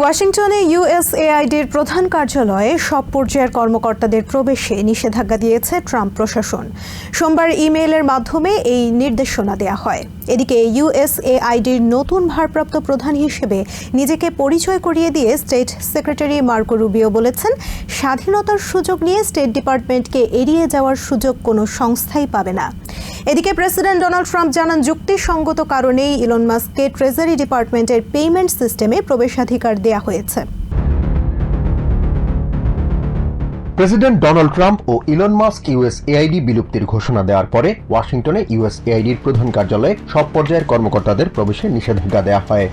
ওয়াশিংটনে ইউএসএআইডির প্রধান কার্যালয়ে সব পর্যায়ের কর্মকর্তাদের প্রবেশে নিষেধাজ্ঞা দিয়েছে ট্রাম্প প্রশাসন। সোমবার ইমেইলের মাধ্যমে এই নির্দেশনা দেয়া হয়। এদিকে ইউএসএআইডির নতুন ভারপ্রাপ্ত প্রধান হিসেবে নিজেকে পরিচয় করিয়ে দিয়ে স্টেট সেক্রেটারি মার্কো রুবিও বলেছেন, স্বাধীনতার সুযোগ নিয়ে স্টেট ডিপার্টমেন্টকে এড়িয়ে যাওয়ার সুযোগ কোনো সংস্থাই পাবে না। এদিকে প্রেসিডেন্ট ডোনাল্ড ট্রাম্প জানান, যুক্তিসঙ্গত কারণেই ইলন মাস্ককে ট্রেজারি ডিপার্টমেন্টের পেমেন্ট সিস্টেমে প্রবেশাধিকার দেয়া হয়েছে। প্রেসিডেন্ট ডোনাল্ড ট্রাম্প ও ইলন মাস্ক ইউএস এআইডি বিলুপ্তির ঘোষণা দেওয়ার পরে ওয়াশিংটনে ইউএস এআইডির প্রধান কার্যালয়ে সব পর্যায়ের কর্মকর্তাদের প্রবেশে নিষেধাজ্ঞা দেওয়া হয়।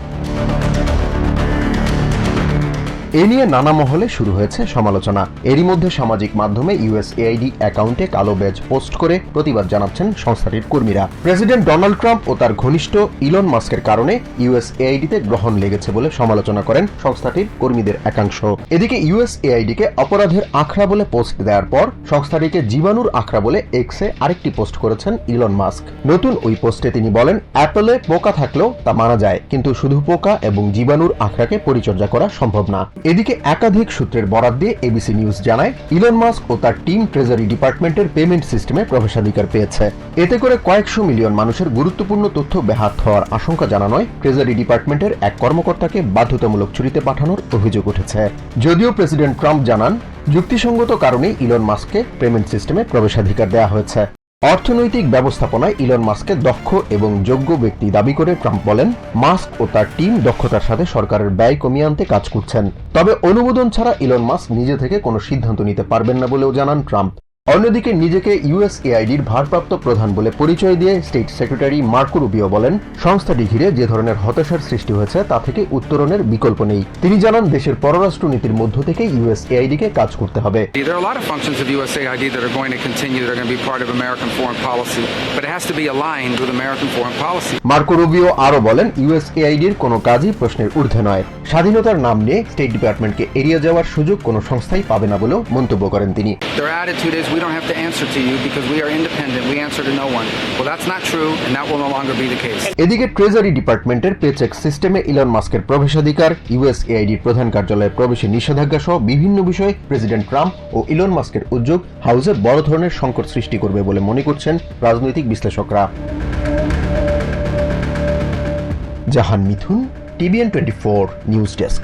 এ নিয়ে নানা মহলে শুরু হয়েছে সমালোচনা। এরই মধ্যে সামাজিক মাধ্যমে ইউএসএআইডি অ্যাকাউন্টে কালো ব্যাজ পোস্ট করে প্রতিবাদ জানাচ্ছেন সংস্থাটির কর্মীরা। প্রেসিডেন্ট ডোনাল্ড ট্রাম্প ও তার ঘনিষ্ঠ ইলন মাস্কের কারণে ইউএসএআইডিতে গ্রহণ লেগেছে বলে সমালোচনা করেন সংস্থাটির কর্মীদের একাংশ। এদিকে ইউএসএআইডিকে অপরাধের আখড়া বলে পোস্ট দেওয়ার পর সংস্থাটিকে জীবাণুর আখড়া বলে এক্সে আরেকটি পোস্ট করেছেন ইলন মাস্ক। নতুন ওই পোস্টে তিনি বলেন, অ্যাপলে পোকা থাকলেও তা মানা যায়, কিন্তু শুধু পোকা এবং জীবাণুর আখড়াকে পরিচর্যা করা সম্ভব না। এদিকে একাধিক সূত্রের বরাদ দিয়ে এবিসি নিউজ জানায়, ইলন মাস্ক ও তার টিম ট্রেজারি ডিপার্টমেন্টের পেমেন্ট সিস্টেমে প্রবেশাধিকার পেয়েছে। এতে করে কয়েকশো মিলিয়ন মানুষের গুরুত্বপূর্ণ তথ্য ব্যাহাত হওয়ার আশঙ্কা জানানোয় ট্রেজারি ডিপার্টমেন্টের এক কর্মকর্তাকে বাধ্যতামূলক চুরিতে পাঠানোর অভিযোগ উঠেছে। যদিও প্রেসিডেন্ট ট্রাম্প জানান, যুক্তিসঙ্গত কারণেই ইলন মাস্ককে পেমেন্ট সিস্টেমে প্রবেশাধিকার দেওয়া হয়েছে। অর্থনৈতিক ব্যবস্থাপনায় ইলন মাস্ককে দক্ষ এবং যোগ্য ব্যক্তি দাবি করে ট্রাম্প বলেন, মাস্ক ও তার টিম দক্ষতার সাথে সরকারের ব্যয় কমিয়ে আনতে কাজ করছেন। তবে অনুমোদন ছাড়া ইলন মাস্ক নিজে থেকে কোনো সিদ্ধান্ত নিতে পারবেন না বলেও জানান ট্রাম্প। অন্যদিকে নিজেকে ইউএসএআইডির ভারপ্রাপ্ত প্রধান বলে পরিচয় দিয়ে স্টেট সেক্রেটারি মার্কো রুবিও বলেন সংস্থাটি ঘিরে যে ধরনের হতাশার সৃষ্টি হয়েছে তা থেকে উত্তরণের বিকল্প নেই। তিনি জানান দেশের পররাষ্ট্র নীতির মধ্য থেকে ইউএসএআইডিকে কাজ করতে হবে। There are a lot of functions of USAID that are going to continue, that are going to be part of American foreign policy, but it has to be aligned with American foreign policy. Marco Rubio আরও বলেন ইউএসএআইডির কোনো কাজই প্রশ্নের ঊর্ধ্বে নয়। স্বাধীনতার নাম নিয়ে স্টেট ডিপার্টমেন্টকে এড়িয়ে যাওয়ার সুযোগ কোনো সংস্থাই পাবে না বলেও মন্তব্য করেন তিনি। Their attitude is we don't have to answer to you because we are independent, we answer to no one. Well, that's not true, and that will no longer be the case. এদিকে treasury ডিপার্টমেন্টের paycheck সিস্টেমে Elon মাস্কের প্রবেশাধিকার ইউএসএআইডির প্রধান কার্যালয়ে প্রবেশে নিষেধাজ্ঞা সহ বিভিন্ন বিষয়ে প্রেসিডেন্ট ট্রাম্প ও ইলন মাস্কের উদ্যোগ হাউসে বড় ধরনের সংকট সৃষ্টি করবে বলে মনে করছেন রাজনৈতিক বিশ্লেষকরা Jahan Mithun TVN twenty four news desk